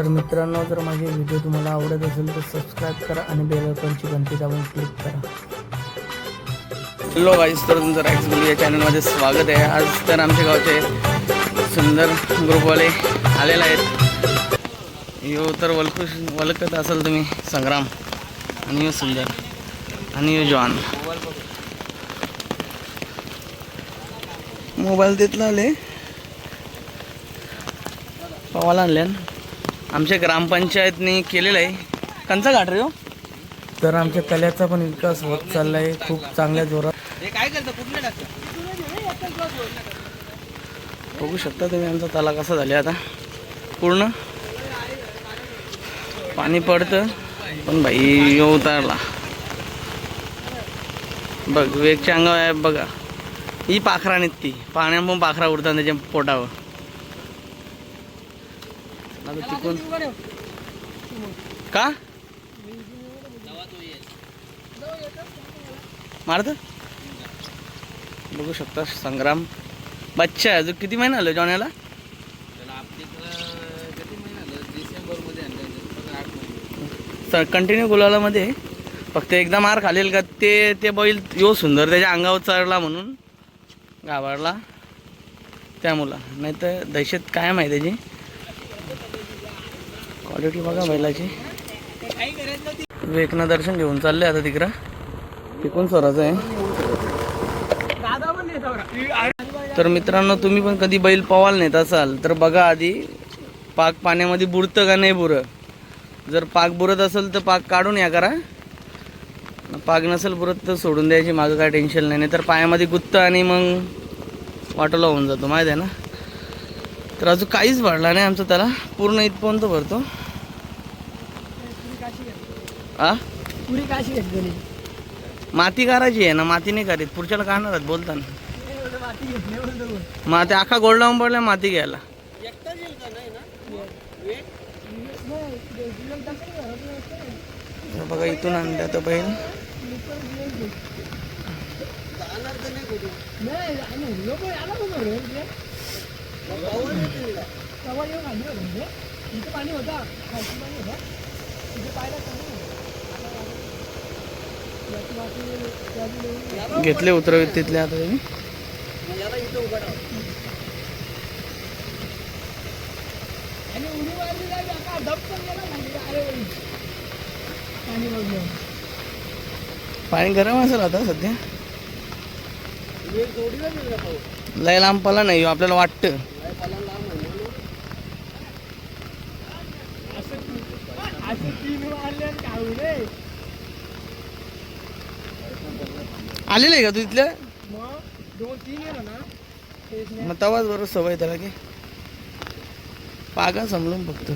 तर मित्रांनो जर माझे व्हिडिओ तुम्हाला आवडत असेल तर सबस्क्राईब करा आणि बेल आयकॉनची घंटी दाबून क्लिक करा. हॅलो गाईज तर तुमचं राईस बोली या चॅनलमध्ये स्वागत आहे. आज तर आमच्या गावचे सुंदर ग्रुपवाले आलेले आहेत. यो तर वलकू वलकत असाल तुम्ही संग्राम. आणि यो सुंदर. आणि यो जॉन. मोबाईल तिथला आले पवाला आणल्या आमच्या ग्रामपंचायतनी केलेलं आहे. कंचा घाट रे हो. तर आमच्या कल्याचा पण विकास होत चालला आहे खूप चांगल्या जोरात. बघू शकता तुम्ही आमचा तला कसा झाला आता. पूर्ण पाणी पडतं पण भाई यो उतारला. बघ वेगच्या अंगावर आहे बघा. ही पाखरा निघती पाण्यात पण पाखरा उडतात त्याच्या पोटावर. आता का? मारत? बघू शकता संग्राम. बच्चा आहे अजून किती महिना आलं जॉन्याला सर कंटिन्यू गुलालामध्ये. फक्त एकदा मार खालेल का? ते ते बैल यो सुंदर त्याच्या अंगावर चढला म्हणून. गावाडला त्या मुला. नाही तर दहशत कायम आहे त्याची? क्वालिटी बघा बैलाची. वेकना दर्शन घेऊन चालले आता तिकडं. तिकून स्वराचं आहे. तर मित्रांनो तुम्ही पण कधी बैल पवाल नेत असाल तर बघा आधी पाक पाण्यामध्ये बुरतं का नाही बुरं? जर पाक बुरत असेल तर पाक काढून या करा. पाक नसेल बुरत तर सोडून द्यायची मागं काय टेन्शन नाही. नाही तर पायामध्ये गुत्त आणि मग वाटोला होऊन जातो माहीत आहे ना? तर अजून काहीच भरला नाही आमचं त्याला. पूर्ण इथपर्यंत भरतो. आ? पुरी काशी घेतली माती करायची आहे ना माती नाही करीत. पुढच्याला काढणार बोलताना. मग ते अख्खा गोल्ड लावून पडला माती घ्यायला. हे बघा इथून आणलं तर बैल. घेतले उतरवीत तिथले आता त्यांनी. पाणी गरम असेल आता सध्या. लय लांब पाला नाही हो, आपल्याला वाटतं. आलेलं आहे का तू इथल्या मग तवाच बरोबर सवय त्याला की. पागा समजून फक्त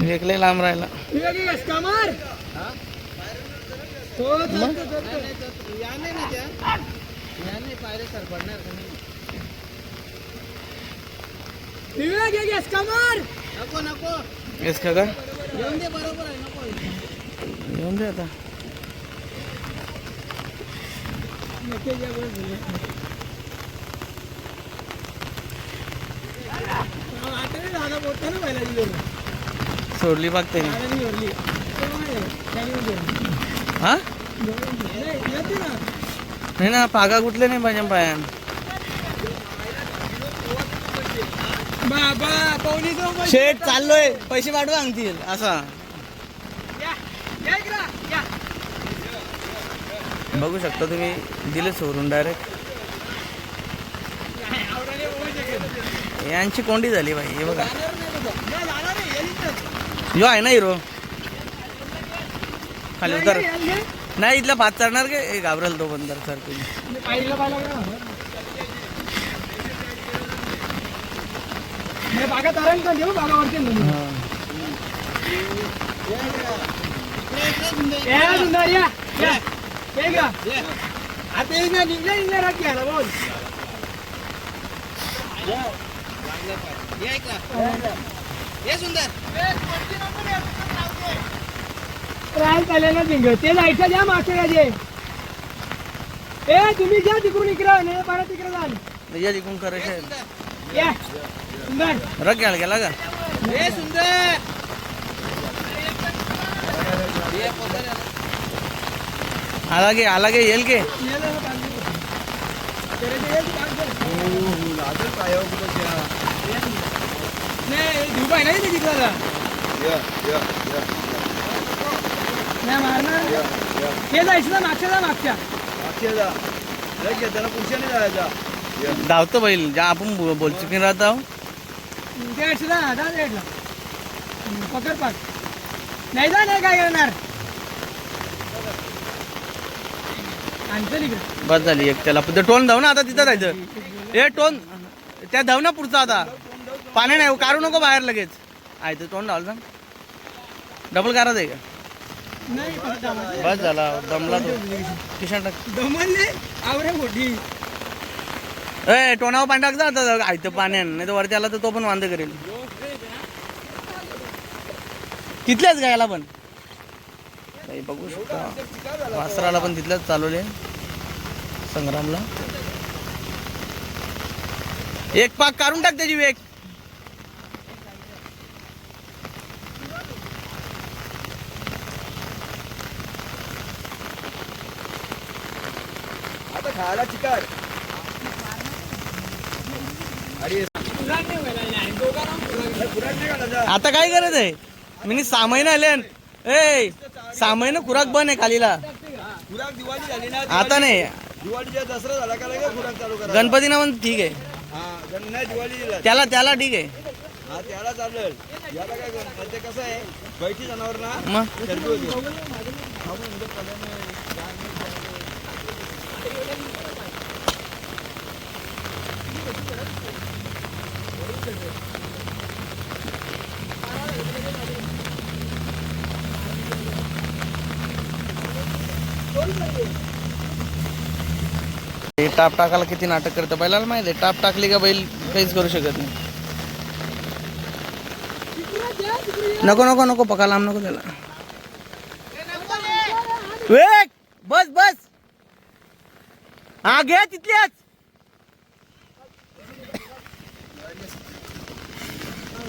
वेगळे लांब राहिला नको नको. येस का येऊन दे बरोबर आहे नको. येऊन दे आता. सोडली बघते हा? नाही ना. पागा कुठले नाही पाहिजे पायान बाबा पाहुणी जाऊ शेट चाललोय. पैसे पाठवा सांगतील असा. बघू शकता तुम्ही दिले सोडून डायरेक्ट यांची कोंडी झाली बाई हे बघा. यो आहे ना हिरो. खाली उतर. नाही इथला भात चढणार का? घाबरेल तो बंदर सर तुम्ही पाहिलं पाहिलं बागा तारण का घेऊ बागावरती या सुंदर या या. ये. घ्या. आता निघल्या निघल्या राख घ्या ना बोल. ये. सुंदर. चालेल पिंग ते लाईटच्या द्या मागच्या जे ए तुम्ही घ्या तिकडून इकडे नाही परत तिकडे जाल या तिकडून करायचं सुंदर. रग घ्यायला गेला का? ए सुंदर. आला गे आला गे येईल गे नाही नाही ते तिकडं? नाही मारणार? हे जायचं ना मागच्या जा मागच्या. त्याला पुढच्याने जायचा. धावतो बैल ज्या आपण बो- बोलतो की राहत. आहो जा. पकड पाक. नाही जा नाही काय करणार? आणतं इकडे. बस झाली एक त्याला टोन धाव ना आता तिथं जायचं. ए टोन त्या धाव ना पुढचा आता. पाणी नाही काढू नको बाहेर लगेच. आहे तर तोंड धावलं ना डबल काराच आहे का? नाही. बस झाला दमला तो. किशन टाक. दमनले आवरे मोठी. ए टोनावर पाणी टाकता आता आयतं पाणी नाही तर वरती आला तर तो पण वांद करेल. तिथल्याच का याला पण. नाही बघू शकता. वासराला पण तिथल्याच चालवले. संग्रामला. एक पाक काढून टाक त्याची वेग. आता खायला चिकार आता काय गरज आहे? मी सहा महिने आले ए सहा महिने खुराक बन आहे खालीला. खुराक दिवाळी झाली ना आता नाही. दिवाळीचा दसरा झाला का लगेच खुराक चालू करा गणपती ना पण ठीक आहे. नाही दिवाळी त्याला त्याला ठीक आहे. हा त्याला चालेल याला काय कर कसं आहे बैठी जनावर ना मग? चरबी होती टाप टाकायला किती नाटक करतं? बैलाला माहिती आहे टाप टाकली का बैल काहीच करू शकत नाही. नको नको नको पका लांब नको त्याला. वेग! बस बस! हा घे तिथल्याच!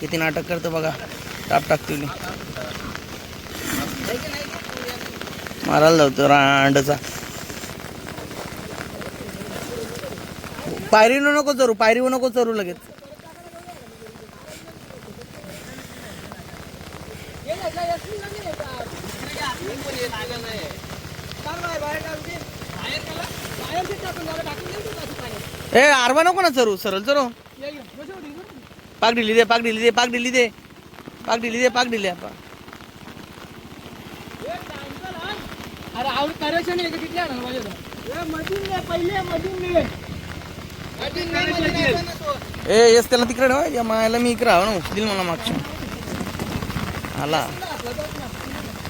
किती नाटक करतो बघा. टाप टाकते मारायला जातो रांडचा. पायरीनं नको चरू पायरीवर नको चरू लगेच. ए आरवा नको ना चरू सरळ चरू. पाक ढिली दे पाक ढिली दे पाक ढिली दे. पाक ढिली दे पाक ढिली आपा अरे आवड करायचं नाही किती पहिले मधून ने. मधून ने, मधून ने. ए येस त्याला तिकडे ठेवा. या मायाला मी इकडे आहो ना उचलील मला मागच्या. आला.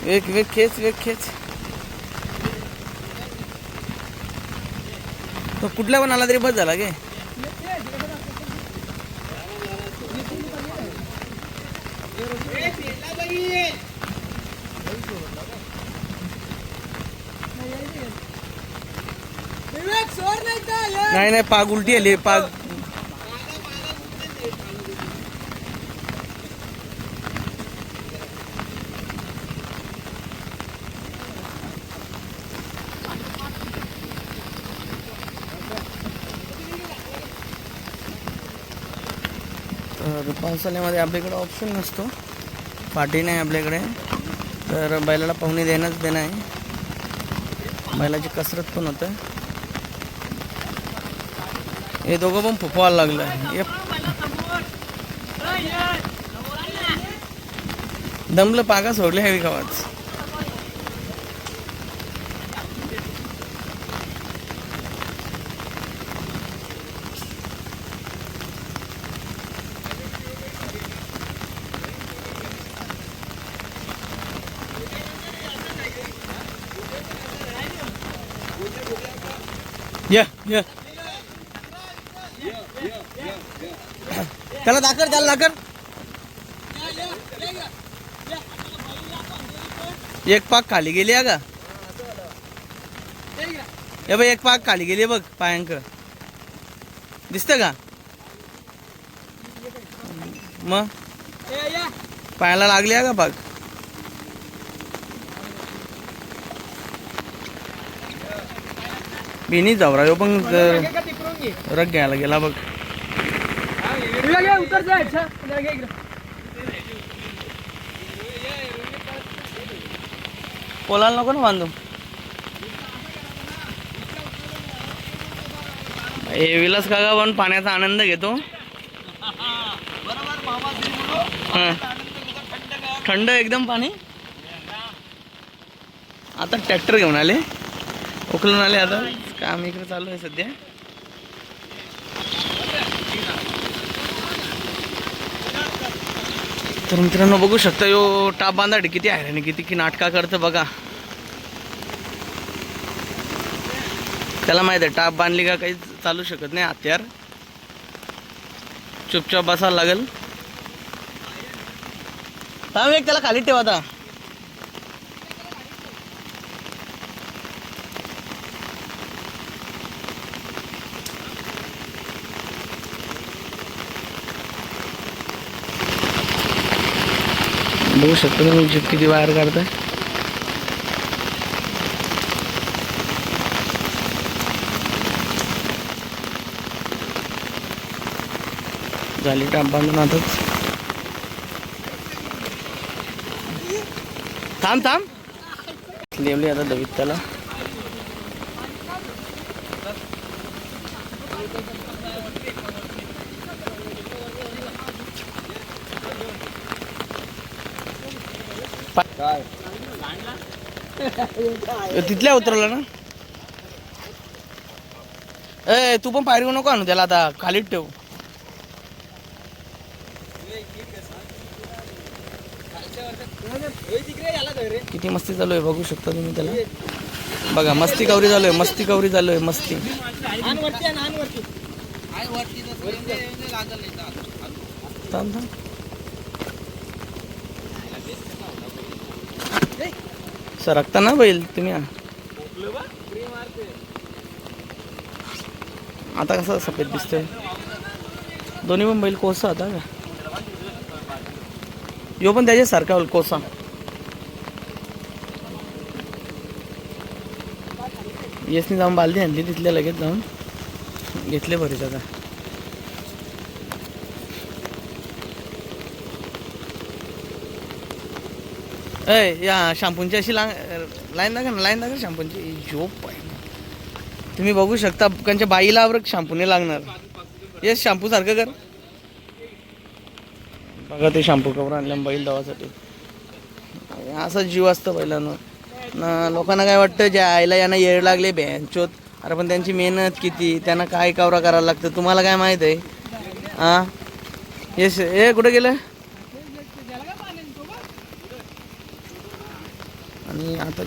वेग वेग खेच वेग खेच. तो कुठल्या पण आला तरी बस झाला गे. नाही नाही नाही पाग उलटी आली पाग. तर पावसाळ्यामध्ये आपल्याकडे ऑप्शन नसतो. पाठी नाही आपल्याकडे. तर बैलाला पाहुणे देणंच देणं आहे. बैलाची कसरत पण होतं. हे दोघं पण फुफवायला लागलं हे दमलं पागा सोडले हवी गावात Yeah, yeah. त्याला दाखर त्याला दाखर एक पाक खाली गेली आहे का? हे बघ एक पाक खाली गेली बघ पायांक. दिसतं का? मग. पायाला लागली का पाक? बिनी जावरा पण. रग घ्यायला गेला बघ. घे, उतर जा, अच्छा. घे इकडं. पोलाला नको ना बांधू. हे विलास काका पण पाण्याचा आनंद घेतो. थंड एकदम पाणी. आता ट्रॅक्टर घेऊन आले. उकलून आले आता. काम इकडे चालू आहे सध्या. तर मित्रांनो बघू शकता यो टाप बांधाड किती आहे आणि किती की नाटका करतं बघा. त्याला माहीत आहे टाप बांधली का काही चालू शकत नाही हत्यार. चुपचाप बसायला लागेल. थांब एक त्याला खाली ठेवा आता. बघू ना तुम्ही जीप किती बाहेर काढताय. झाली टाप बांधून आताच. थांब थांब. लेवली आता दवित त्याला तिथल्या उतरला ना. ए तू पण पायरी नको आणू त्याला आता खालीच ठेव. किती मस्ती चालू आहे बघू शकता तुम्ही त्याला. बघा मस्ती कवरी चालू आहे मस्ती कवरी चालू आहे मस्ती. थांब थांब. सरकता ना बैल तुम्ही आता कसं सफेद दिसतोय? दोन्ही पण बैल कोसा होता का? यो पण त्याच्यासारखा होईल कोसा येसनी जाऊन बालदी आणली तिथल्या लगेच जाऊन घेतले बरेच आता. अय या शॅम्पूंची अशी लांग लाईन दाखवा ना लाईन दाखवा शॅम्पूची. झोप आहे तुम्ही बघू शकता त्यांच्या बाईला बरं शॅम्पूने लागणार. येस शॅम्पू सारखं कर. बघा ते शॅम्पू कवर आणलं बैल दवासाठी. असं जीव असतं बैलांना ना लोकांना काय वाटतं ज्या आईला यांना येळ लागले बँचोत. अरे पण त्यांची मेहनत किती? त्यांना काय कवरा करायला लागतं? तुम्हाला काय माहीत आहे? हां येस ए कुठं गेलं?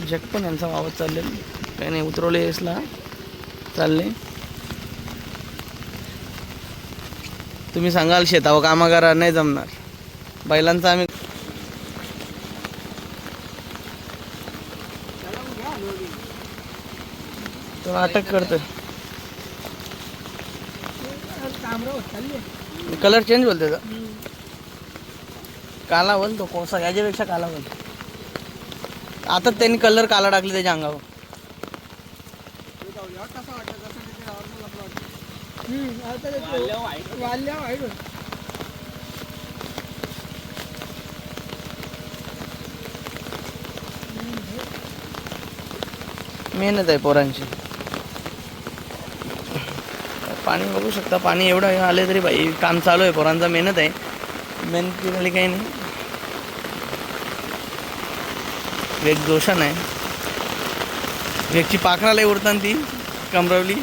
आणि आता जग पण यांचा वावत चाललेला काही नाही उतरवले यसला. चालले. तुम्ही सांगाल शेतावर कामा करा नाही जमणार. बैलांचा आम्ही तो अटक आहे. कलर चेंज बोलते काला बोल तो कोसा याच्यापेक्षा काला बोल. आता त्यांनी कलर काला टाकले त्याच्या अंगावर. मेहनत आहे पोरांची. पाणी बघू शकता पाणी एवढं आले तरी बाई काम चालू आहे पोरांचा मेहनत आहे. मेहनत झाली काही नाही. वेग जोशान आहे. वेगची पाखराला उरताना ती कमरवली.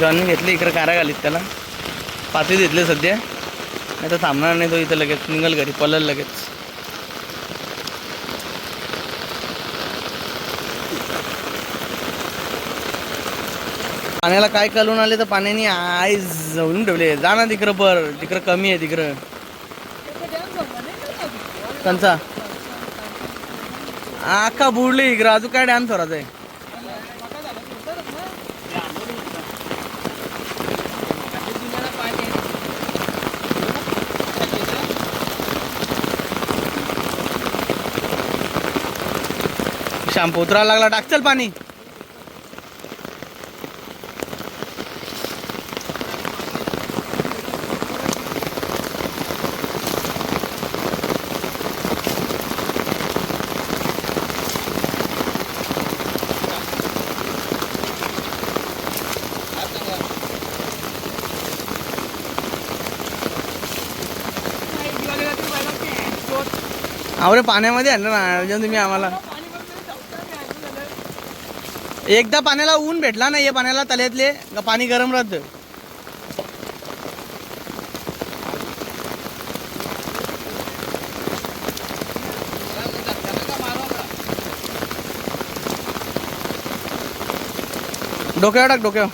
गन घेतली इकडे कारा घालीत त्याला. पाती घेतले सध्या. नाही तर थांबणार नाही तो इथं लगेच निघल घरी पलल लगेच. पाण्याला काय कलून आले तर पाण्याने आई जवळून ठेवले. जा ना तिकडं पर. तिकडं कमी आहे तिकडं. कंचा अख्खा बुडली इकडं. अजून काय डॅम थोडाच आहे? शॅम्पू उतरायला लागला. टाक चल पाणी. आवरे पाण्यामध्ये आणलं ना म्हणजे तुम्ही आम्हाला. एकदा पाण्याला ऊन भेटला ना या पाण्याला तल्यातले पाणी गरम राहतं. डोक्यावर टाक डोक्यावर.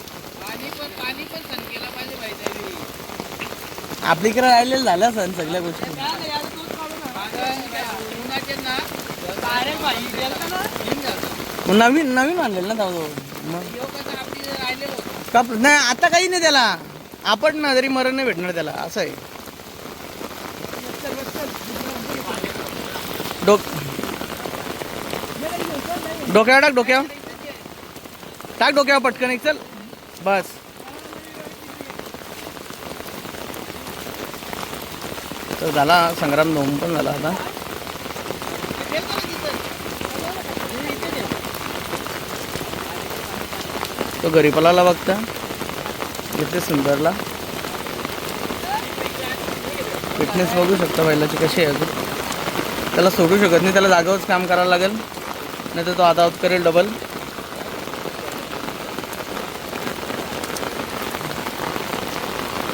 आपली इकडे राहिलेलं झालं सण सगळ्या गोष्टी. मग नवीन नवीन आणलेलं ना जाऊ मग. नाही आता काही नाही त्याला. आपण ना तरी मरण नाही भेटणार त्याला असं आहे. डोक डोक्यावर टाक डोक्यावर. टाक डोक्यावर पटकन एक चल. बस. तर झाला संग्राम नोम पण झाला आता. तो गरीपाला बघता इथे सुंदरला. फिटनेस बघू शकता बैलाची कशी आहे अजून. त्याला सोडू शकत नाही त्याला जागावरच काम करावं लागेल. नाही तर तो आता आउट करेल डबल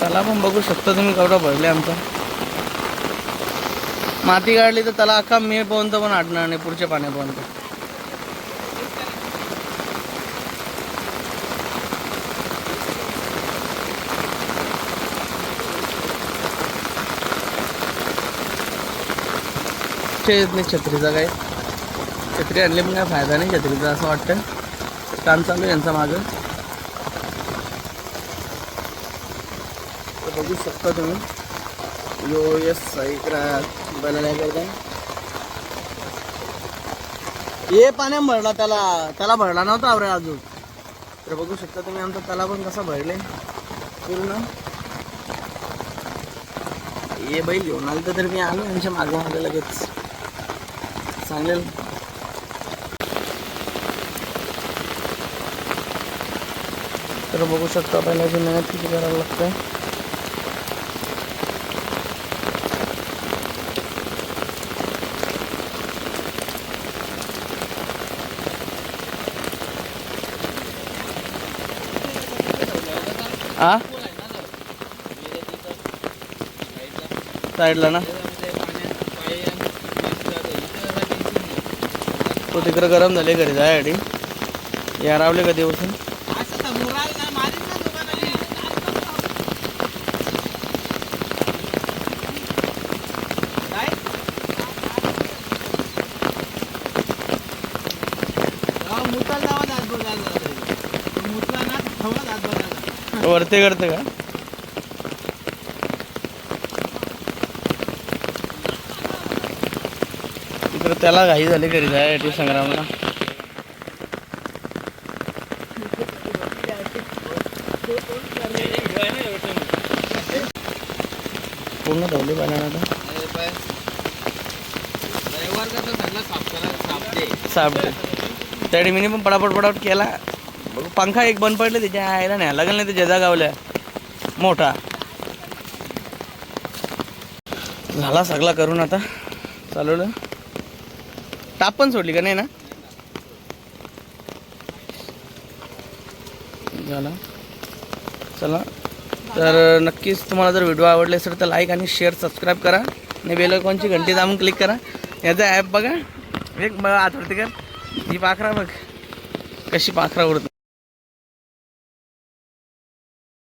त्याला पण बघू शकता तुम्ही कवडा भरले आमचा. माती काढली तर त्याला अख्खा मे पर्यंत पण अडणार नाही पुढच्या पाण्यापर्यंत. येत नाही छत्रीचा काय छत्री आणली पण काय फायदा नाही छत्रीचा असं वाटतं. काम चालू यांचा मागं. तर बघू शकता तुम्ही. यो यस ये पाण्या भरला त्याला त्याला भरला नव्हता आवरे अजून. तर बघू शकता तुम्ही आमचा त्याला पण कसा भरले. पूर्ण. ये बैल घेऊन आलं तर मी आलो यांच्या मागे मागं लगेच. सांगेल तर बघू शकता पहिल्याची मेहनत किती करायला लागते. आ साईडला ना? तो तिकडं गरम झाले घरी जायसाठी. या रावले का दिवसून वरते करते का? तिकडं त्याला घाई झाली घरी जायसाठी संग्रामला. पूर्ण धावली पाण्यानं आता साप त्या मी पण पडापट पडापट केला. बघ, पंखा एक बंद पडले त्याच्या आईला नाही लागेल नाही ते जजा गावल्या. मोठा. झाला सगळा करून आता. चालवलं. टाप पण सोडली का? नाही ना? झाला. चला. तर नक्कीच तुम्हाला जर व्हिडिओ आवडले असेल तर लाईक आणि शेअर सबस्क्राईब करा. आणि बेलकॉनची घंटी दाबून क्लिक करा. याचा ॲप बघा. एक बघा आठवते का? ही पाखरा बघ. कशी पाखरा उडत.